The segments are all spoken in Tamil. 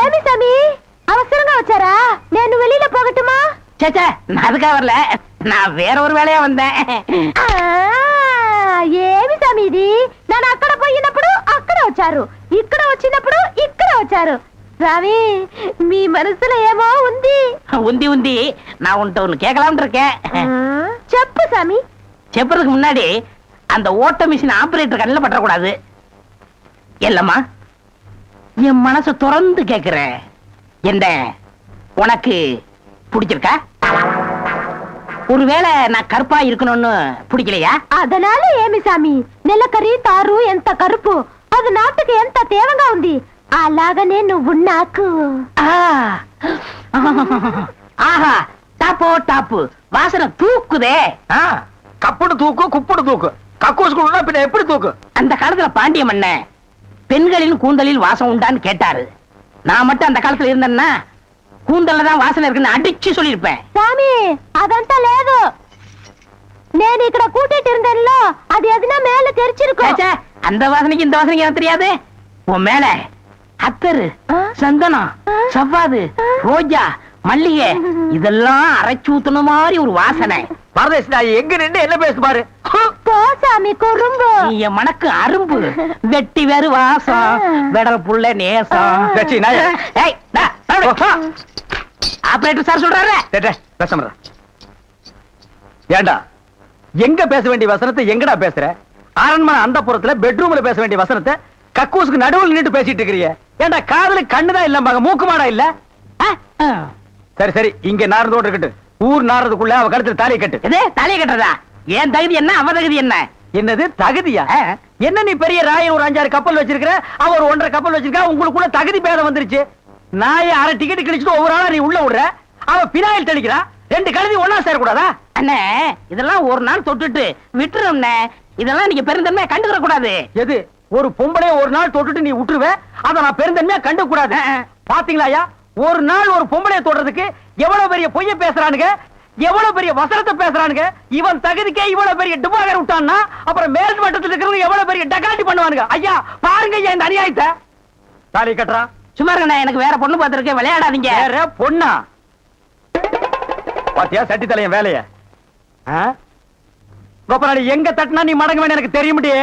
ఏమి సమి అవసరంగా వచ్చారా? నేను వెళ్ళిలో పోగొట్టుమా? చచ్చా నాది కావర్లే. నా వేరూరు వేళ ఉందా. ఏమి సమీది నన్ను అక్కడ పోయినప్పుడు అక్కడ వచ్చారు. ఇక్కడ వచ్చినప్పుడు ఇక్కడ వచ్చారు. స్వామి మీ మనసులో ఏమో ఉంది. ఉంది ఉంది. నా ఉంటాను కేకలా ఉంటారు చెప్పు సామి చెప్పడానికి మున్నాడి அந்த ஓட்ட மிஷின் ஆபரேட்டர் கண்ணில் பற்றக்கூடாது இல்லம்மா என் மனசை திறந்து கேக்குறேன் என்ன உனக்கு பிடிச்சிருக்கா ஒருவேளை நான் கருப்பா இருக்கணும்னு பிடிக்கலையா అదనాల ఏమి సామి నెలకరి తారు ఎంత కరుపు అది నాటుకు ఎంత తేవగా ఉంది అలాగనే నువ్వు నాకు ஆ. ஆஹா டாப்போ டாப்பு வாசனை தூக்குதே ஆ, கப்புடு தூக்கு குப்புடு தூக்கு கக்கூஸ் குழுனா பின்ன எப்படி தூக்கு? அந்த காலத்துல பாண்டிய பெண்களின் கூந்தலில் வாசம் உண்டான்னு கேட்டாரு. நான் மட்டும் அந்த காலத்துல இருந்தேன்னா கூந்தல்ல வாசனை இருக்குன்னு அடிச்சு சொல்லியிருப்பேன். சாமி அదంతా లేదు నేను ఇక్కడ కూటిట్టు இருந்தேன்ல அது எதுனா மேல தெரிச்சிருக்கும். அந்த வாசனைக்கு இந்த வாசனைக்கு எனக்கு உன் மேல அத்தரு சந்தனம் செவ்வாது ரோஜா மல்லிகை இதெல்லாம் அரைச்சு ஊத்துன மாதிரி ஒரு வாசனை. பரதேசி நான் எங்க நின்று என்ன பேசு பாரு? ஹு! போ சாமி குறும்பு. என் மனக்கு அரும்பு. வெட்டி வேறு வாசம். ஆ. வெடல் புள்ள நேசம். வெச்சி, நாயே. ஏய், டா, டா, ஆபரேட்டர் சார் சொல்றாரு. பேசாம இரு. ஏண்டா? எங்க பேச வேண்டிய வசனத்தை எங்கடா பேசுற? அரண்மனை அந்த புறத்துல பெட்ரூம்ல பேச வேண்டிய வசனத்தை கக்கூசுக்கு நடுவுல நின்று பேசிட்டு இருக்கிறீங்க ஏண்டா காதுல கண்ணுதான் இல்ல மூக்கு மாடா இல்ல. சரி சரி இங்க நாரதோடு இருக்கட்டும் ஊர் நாரதுக்குள்ள அவ கழுத்துல தாலி கட்டு. எது? தலையை கட்டுறதா? என் தகுதி என்ன? அவ தகுதி என்ன? என்னது? தகுதியா. என்ன நீ பெரிய ராயன் ஒரு அஞ்சாறு கப்பல் வச்சிருக்கிற? அவ ஒரு ஒன்றரை கப்பல் வச்சிருக்கா? உங்களுக்குள்ள தகுதி பேதம் வந்துருச்சு. நாய அரை டிக்கெட் கிழிச்சிட்டு ஒவ்வொரு ஆளா நீ உள்ள விடுற? அவ பினாயில் தெளிக்கிறா. ரெண்டு கழுதி ஒன்னா சேரக்கூடாதா? அண்ணே இதெல்லாம் ஒரு நாள் தொட்டுட்டு விட்டுரும்ண்ணே. இதெல்லாம் நீங்க பெருந்தன்மையா கண்டுக்கிற கூடாது எது? ஒரு பொம்பளைய ஒரு நாள் தொட்டுட்டு நீ விட்டுருவ அத நான் பெருந்தன்மையா கண்டு கூடாது பாத்தீங்களா ஒரு நாள் ஒரு பொம்பளைய தொடுறதுக்கு எவ்வளவு பெரிய பொய்ய பேசுறானுங்க? எவ்வளவு பெரிய வசனத்தை பேசுறானுங்க? இவன் தகுதிக்கே இவ்வளவு பெரிய டுபாகர் விட்டான்னா அப்புறம் மேல் மட்டத்தில் இருக்கிறவங்க எவ்வளவு பெரிய டகாட்டி பண்ணுவானுங்க? ஐயா பாருங்க ஐயா இந்த அநியாயத்தை. தாலி கட்டுறா. சும்மா இருக்கண்ணே எனக்கு வேற பொண்ணு பார்த்திருக்கேன் விளையாடாதீங்க. வேற பொண்ணா? பாத்தியா சட்டி தலையன் வேலைய கோபராணி எங்க தட்டினா நீ மடங்க வேணும் எனக்கு தெரிய முடியே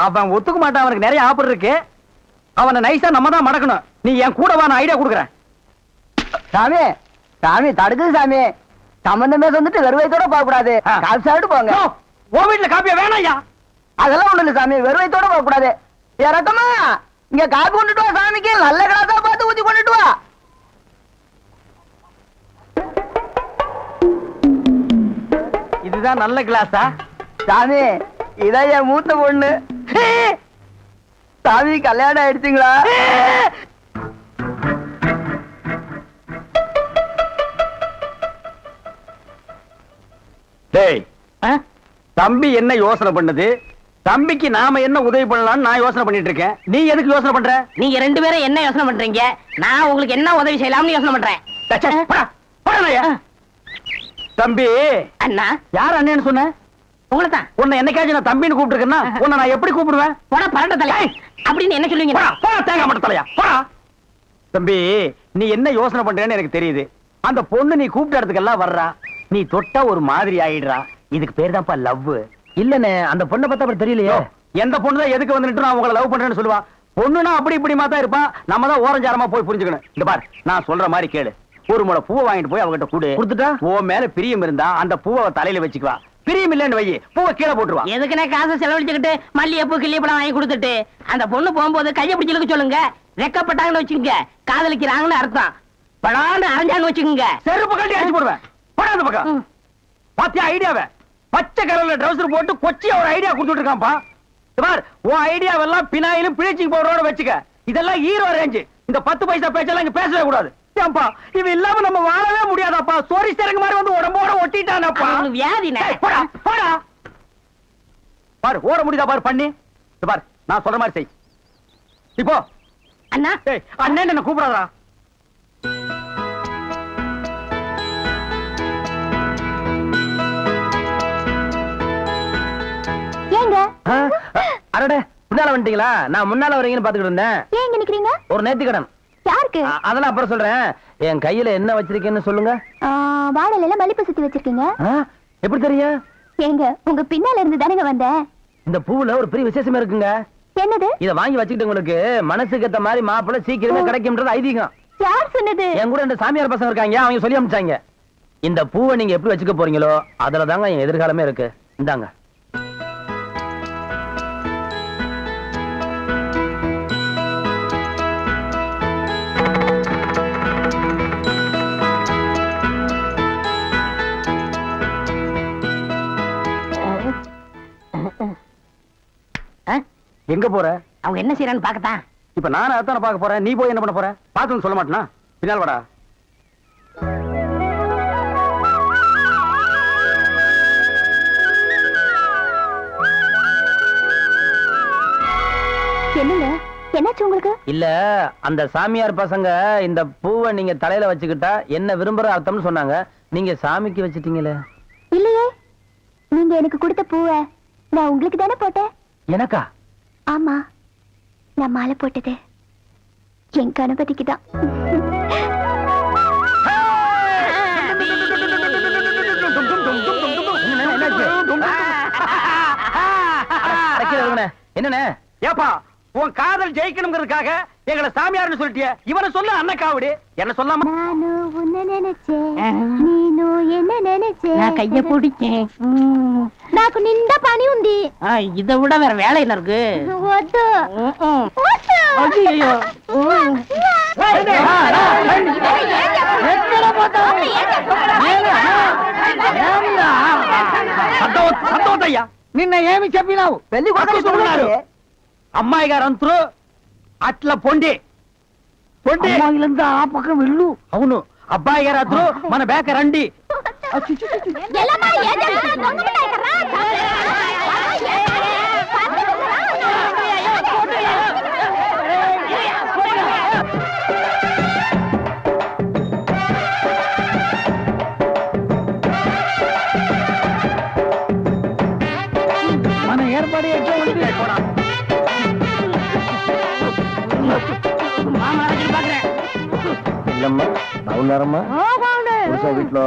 அவன் ஒத்துக்க மாட்டான் அவனுக்கு நிறைய ஆஃபர் இருக்கு. அவனை நைஸா நம்ம தான் மடக்கணும். நீ என் கூட வா நான் ஐடியா கொடுக்குறேன். சாமி சாமி தடுக்குது சாமி. சம்பந்தமே வந்துட்டு வெறுவைத்தோட போக கூடாது. கால் சாப்பிட்டு போங்க. உன் வீட்டுல காப்பியா வேணாம்யா அதெல்லாம் ஒண்ணு இல்ல சாமி வெறுவைத்தோட போக கூடாது இறக்கமா இங்க காப்பி கொண்டுட்டு வா சாமிக்கு. நல்ல கிளாஸா பார்த்து ஊத்தி கொண்டுட்டு வா. இதுதான் நல்ல கிளாஸா சாமி இதான் என் மூத்த பொண்ணு. சாமி கல்யாணம் ஆயிடுச்சுங்களா? டேய்? தம்பி என்ன யோசனை பண்ணுது? தம்பிக்கு நாம என்ன உதவி பண்ணலாம்னு நான் யோசனை பண்ணிட்டு இருக்கேன். நீ எதுக்கு யோசனை பண்ற? நீங்க ரெண்டு பேரும் என்ன யோசனை பண்றீங்க? நான் உங்களுக்கு என்ன உதவி செய்யலாம்னு யோசனை பண்றேன். தம்பி அண்ணா. யார் அண்ணன்னு சொன்ன? உங்களை தான் உன்னை என்னைக்காச்சும் நான் தம்பின்னு கூப்பிட்டுருக்கேன்னா உன்னை நான் எப்படி கூப்பிடுவேன்? போட பரண்ட தலை அப்படின்னு என்ன சொல்லுவீங்க? போடா, போடா, தேங்காய் மட்டும் தலையா. போடா. தம்பி நீ என்ன யோசனை பண்றேன்னு எனக்கு தெரியுது. அந்த பொண்ணு நீ கூப்பிட்ட இடத்துக்கெல்லாம் வர்றா. நீ தொட்டா ஒரு மாதிரி ஆயிடுறா. இதுக்கு பேர் தான்ப்பா லவ் இல்லண்ணே அந்த பொண்ணை பார்த்தா அப்புறம் தெரியலையே. எந்த பொண்ணு தான் எதுக்கு வந்துட்டு நான் உங்களை லவ் பண்றேன்னு சொல்லுவா? பொண்ணுனா அப்படி இப்படிமா தான் இருப்பான் நம்ம தான் ஓரஞ்சாரமா போய் புரிஞ்சுக்கணும். இந்த பார் நான் சொல்ற மாதிரி கேளு. ஒரு முளை பூவை வாங்கிட்டு போய் அவகிட்ட கொடு. கொடுத்துட்டா? ஓ மேல பிரியம் இருந்தா அந்த பூவை தலையில வச்சுக்குவா. பிரியம் இல்லைன்னு வை. பூவை கீழே போட்டுருவா. எதுக்குனே காசை செலவழிச்சுக்கிட்டு மல்லிகைப்பூ கிள்ளிப்பழம் வாங்கி கொடுத்துட்டு அந்த பொண்ணு போகும்போது கையை பிடிச்சிருக்க சொல்லுங்க. ரெக்கப்பட்டாங்கன்னு வச்சுக்கோங்க. காதலிக்கிறாங்கன்னு அர்த்தம். படான்னு அரைஞ்சான்னு வச்சுக்கோங்க. செருப்பு கட்டி அடிச்சு போடுவேன். போடா அந்த பக்கம். பாத்தியா ஐடியாவை? பச்சை கலர்ல ட்ரவுசர் போட்டு கொச்சியா ஒரு ஐடியா கொடுத்துட்டு இருக்கான்ப்பா பார் உன் ஐடியாவெல்லாம் பினாயிலும் பிளீச்சிங் பவுடரோட வச்சுக்க. இதெல்லாம் ஹீரோ ரேஞ்சு இந்த பத்து பைசா பேச்செல்லாம் இங்க பேசவே கூடாது. ஏன்பா? இது இல்லாம நம்ம வாழவே முடியாதாப்பா? சோரி சிறங்கு மாதிரி வந்து உடம்போட ஒட்டிட்டானப்பா. வியாதினே. போடா போடா. பாரு ஓட முடியுதா பாரு பண்ணி? பார் நான் சொல்ற மாதிரி செய். இப்போ அண்ணா. ஏய் அண்ணன் என்ன கூப்பிடாதா ஏங்க? அடடே பின்னால வந்துட்டீங்களா? நான் முன்னால வரீங்கன்னு பாத்துக்கிட்டு இருந்தேன். ஏன் இங்க நிக்கிறீங்க? ஒரு நேர்த்தி கடன் யாருக்கு? அதெல்லாம் அப்புறம் சொல்றேன். என் கையில என்ன வச்சிருக்கேன்னு சொல்லுங்க. வாழல மல்லிப்பூ சுத்தி வச்சிருக்கீங்க? எப்படி தெரியும் ஏங்க உங்க பின்னால இருந்து தானங்க வந்தேன். இந்த பூவுல ஒரு பெரிய விசேஷமே இருக்குங்க. என்னது? இத வாங்கி வச்சுக்கிட்டு உங்களுக்கு மனசுக்கு ஏத்த மாதிரி மாப்பிள்ளை சீக்கிரமே கிடைக்கும்ன்றது ஐதீகம். யார் சொன்னது? என் கூட ரெண்டு சாமியார் பசங்க இருக்காங்க அவங்க சொல்லி அனுப்பிச்சாங்க. இந்த பூவை நீங்க எப்படி வச்சுக்க போறீங்களோ அதுல தாங்க என் எதிர்காலமே இருக்கு. இந்தாங்க. எங்க போற? அவங்க என்ன செய்யறான்னு பாக்கத்தான் இப்ப நான் அதான பார்க்க போறேன். நீ போய் என்ன பண்ண போற? பாத்து சொல்ல மாட்டேனா? பின்னால் வாடா. என்னங்க? என்னாச்சு உங்களுக்கு? இல்ல அந்த சாமியார் பசங்க இந்த பூவை நீங்க தலையில வச்சுக்கிட்டா என்ன விரும்புற அர்த்தம்னு சொன்னாங்க. நீங்க சாமிக்கு வச்சிட்டீங்களே. இல்லையே. நீங்க எனக்கு கொடுத்த பூவை நான் உங்களுக்கு தானே போட்டேன். எனக்கா? ஆமா நான் மாலை போட்டது. என் கணபதிக்கு தான் என்னண்ணே? ஏப்பா உன் காதல் ஜெயிக்கணுங்கிறதுக்காக எங்களை சாமியார்னு சொல்லிட்டிய. இவனை சொல்ல அண்ணக்காவடி என்ன சொல்லாம என்ன நினைச்சேன் நான் கைய பிடிச்சேன் ம். నాకు నిండా పని ఉంది ஆ, இதை விட வேற வேலை என்ன இருக்கு వద్దు ம், ம். వద్దు. ஐயையோ. ம். సంతోషయ్యా నిన్న ఏమి చెప్పినావు పెళ్లి ఉన్నారు అమ్మాయి గారు అంతరు అట్లా పొండి పొండి అమ్మాయిలంతా ఆ పక్కన వెళ్ళు అవును అబ్బాయి గారు అతను మన బేక రండి మన ఏర్పాటు ఎట్లా ఉంది బాగున్నారమ్మా వీటిలో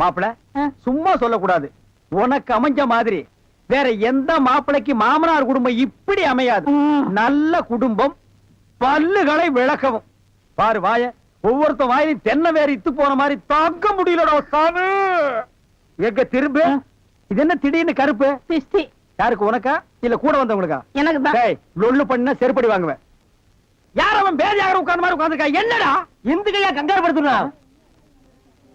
மாப்பிள சும்மா சொல்லக்கூடாது. உனக்கு அமைஞ்ச மாதிரி. வேற எந்த மாப்பிளைக்கு மாமனார் குடும்பம் இப்படி அமையாது. நல்ல குடும்பம் பல்லுகளை விளக்கவும். பாரு வாய ஒவ்வொருத்த வாயிலும் தென்னை வேற இத்து போன மாதிரி தாக்க முடியலடா சாமி எங்க திரும்ப? இது என்ன திடீர்னு கருப்பு? பிஸ்தி யாருக்கு உனக்கா? இல்ல கூட வந்தவங்களுக்கா? எனக்கு லொல்லு பண்ண செருப்படி வாங்குவேன். யார் அவன் யாரும் உட்கார்ந்த மாதிரி உட்கார்ந்துருக்கா? என்னடா? எந்துக்கையா கங்காரு படுத்துனா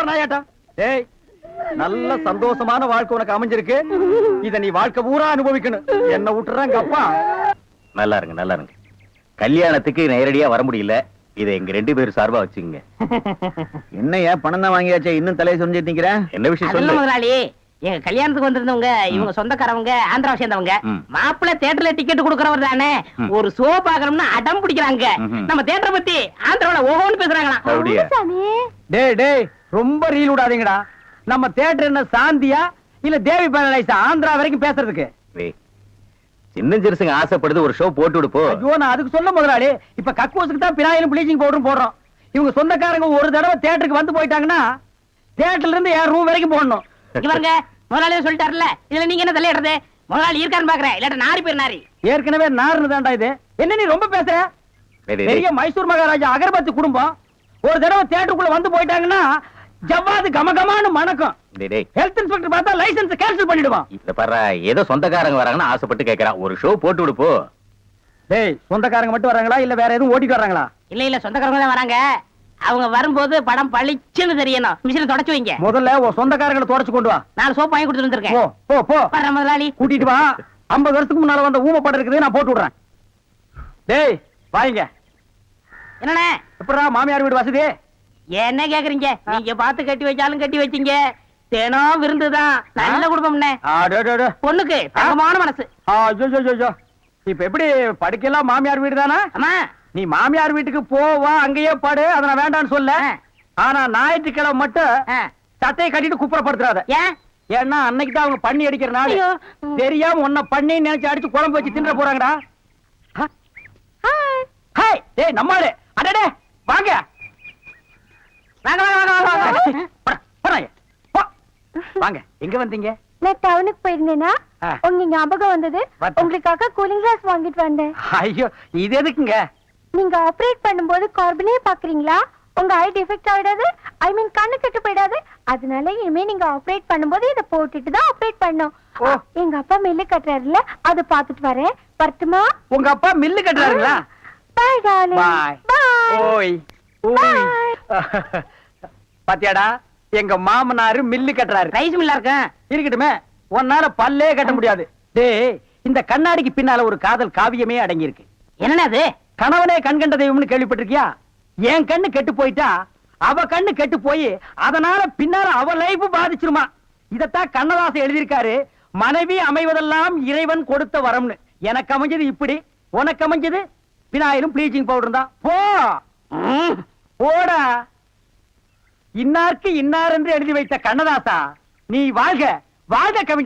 போற? ஏய் நல்ல சந்தோஷமான வாழ்க்கை உனக்கு அமைஞ்சிருக்கு. இத நீ வாழ்க்கை பூரா அனுபவிக்கணும். என்ன விட்டுறாங்க அப்பா. நல்லா இருங்க நல்லா இருங்க. கல்யாணத்துக்கு நேரடியா வர முடியல. இதை எங்க ரெண்டு பேரும் சார்பா வச்சுக்கோங்க. என்னையா பணம் தான் வாங்கியாச்சே? இன்னும் தலையை சொல்லிட்டு நிக்கிறேன் என்ன விஷயம் சொல்லு. முதலாளி எங்க கல்யாணத்துக்கு வந்திருந்தவங்க இவங்க சொந்தக்காரவங்க ஆந்திராவை சேர்ந்தவங்க. மாப்பிள்ளை தியேட்டர்ல டிக்கெட் கொடுக்கறவர் தானே. ஒரு ஷோ பாக்கணும்னு அடம் பிடிக்கிறாங்க. நம்ம தியேட்டரை பத்தி ஆந்திராவில ஓஹோன்னு பேசுறாங்களாம் டேய் டேய் ரொம்ப ரீல் விடாதீங்கடா. நம்ம தியேட்டர் என்ன சாந்தியா இல்ல தேவி பேரலைஸ் ஆந்திரா வரைக்கும் பேசுறதுக்கு? சின்ன சிறுசுங்க ஆசைப்படுது ஒரு ஷோ போட்டு விடுப்போ. ஐயோ நான் அதுக்கு சொல்ல முதலாளி. இப்ப கக்கூசுக்கு தான் பினாயிலும் ப்ளீச்சிங் பவுடரும் போடுறோம். இவங்க சொந்தக்காரங்க ஒரு தடவை தியேட்டருக்கு வந்து போயிட்டாங்கன்னா தியேட்டர்ல இருந்து என் ரூம் வரைக்கும் போடணும். இங்க பாருங்க முதலாளியே சொல்லிட்டாருல்ல. இதுல நீங்க என்ன தலையிடுறது? முதலாளி இருக்கான்னு பாக்குறேன். இல்லாட்ட நாரி பேர் நாரி. ஏற்கனவே நார்னு தான்டா இது. என்ன நீ ரொம்ப பேசுற? பெரிய. மைசூர் மகாராஜா அகர்பத்தி குடும்பம். ஒரு தடவை தியேட்டருக்குள்ள வந்து போயிட்டாங்கன்னா ஜவ்வாது கமகமான்னு மணக்கும். ஹெல்த் இன்ஸ்பெக்டர் பார்த்தா லைசென்ஸ் கேன்சல் பண்ணிடுவான். இத பாரு ஏதோ சொந்தக்காரங்க வராங்கன்னு ஆசைப்பட்டு கேக்குறான். ஒரு ஷோ போட்டு விடுப்போ டேய் சொந்தக்காரங்க மட்டும் வராங்களா? இல்ல வேற எதுவும் ஓட்டிட்டு வர்றாங்களா இல்ல இல்ல சொந்தக்காரங்க தான் வராங்க. அவங்க வரும்போது படம் பளிச்சுன்னு தெரியணும். மிஷினை தொடச்சு வைங்க. முதல்ல உன் சொந்தக்காரங்களை தொடச்சு கொண்டு வா. நாலு சோப்பு வாங்கி கொடுத்துட்டு போ வந்திருக்கேன். போ போ வர்றேன் முதலாளி. கூட்டிட்டு வா. ஐம்பது வருஷத்துக்கு முன்னால வந்த ஊமை படம் இருக்குது நான் போட்டு விடுறேன். டேய் வாங்க என்னண்ணே? எப்படா மாமியார் வீடு வசதி? என்ன கேக்குறீங்க? நீங்க பார்த்து கட்டி வச்சாலும் கட்டி வச்சீங்க. தினம் விருந்துதான். நல்ல டே. பொண்ணுக்கு தங்கமான மனசு. இப்ப எப்படி படுக்கையெல்லாம் மாமியார் வீடு தானே? நீ மாமியார் வீட்டுக்கு போவா அங்கேயே பாடு அதை நான் வேண்டாம்னு சொல்ல. ஆனா ஞாயிற்றுக்கிழமை மட்டும். சட்டையை கட்டிட்டு குப்புறப்படுத்துறாத ஏன்? ஏன்னா அன்னைக்கு தான் அவங்க பண்ணி அடிக்கிற நாள். தெரியாம உன்னை பண்ணி நினைச்சு அடிச்சு குழம்பு வச்சு தின்ற போறாங்கடா. Hi hi. டேய் நம்மாளு அடடே வாங்க. வாங்க எங்க வந்தீங்க? நான் டவுனுக்கு போயிருந்தேனா. உங்க ஞாபகம் வந்தது. உங்களுக்காக கூலிங் கிளாஸ் வாங்கிட்டு வந்தேன். ஐயோ இது எதுக்குங்க? நீங்க ஆபரேட் பண்ணும்போது கார்பனே பாக்குறீங்களா உங்க ஐ டிஃபெக்ட் ஆயிடாது ஐ மீன் கண்ணு கெட்டு போயிடாது. அதனால இனிமே நீங்க ஆபரேட் பண்ணும்போது இத போட்டுட்டு தான் ஆபரேட் பண்ணும் ஓ. எங்க அப்பா மில்லு கட்டுறாருல அதை பாத்துட்டு வரேன். வரட்டுமா உங்க அப்பா மில்லு கட்டுறாருங்களா? பாய் டார்லிங் பாய் பாய் ஓய். ஓய் பாத்தியாடா எங்க மாமனாரு மில்லு கட்டுறாரு. ரைஸ் மில்லா இருக்கேன் இருக்கட்டுமே உன்னால பல்லே கட்ட முடியாது. டேய் இந்த கண்ணாடிக்கு பின்னால ஒரு காதல் காவியமே அடங்கி இருக்கு அது? கணவனே கண் கண்ட தெய்வம்னு கேள்விப்பட்டிருக்கியா? என் கண்ணு கெட்டு போயிட்டா அவ கண்ணு கெட்டு போய் அதனால பின்னால அவ லைஃப் பாதிச்சிருமா? இதத்தான் கண்ணதாசன் எழுதியிருக்காரு மனைவி அமைவதெல்லாம் இறைவன் கொடுத்த வரம்னு. எனக்கு அமைஞ்சது இப்படி. உனக்கு அமைஞ்சது? பினாயிலும் ப்ளீச்சிங் பவுடர் தான். போ. போடா. இன்னார்க்கு இன்னார் என்று எழுதி வைத்த கண்ணதாசா நீ வாழ்க. வாழ்க கவி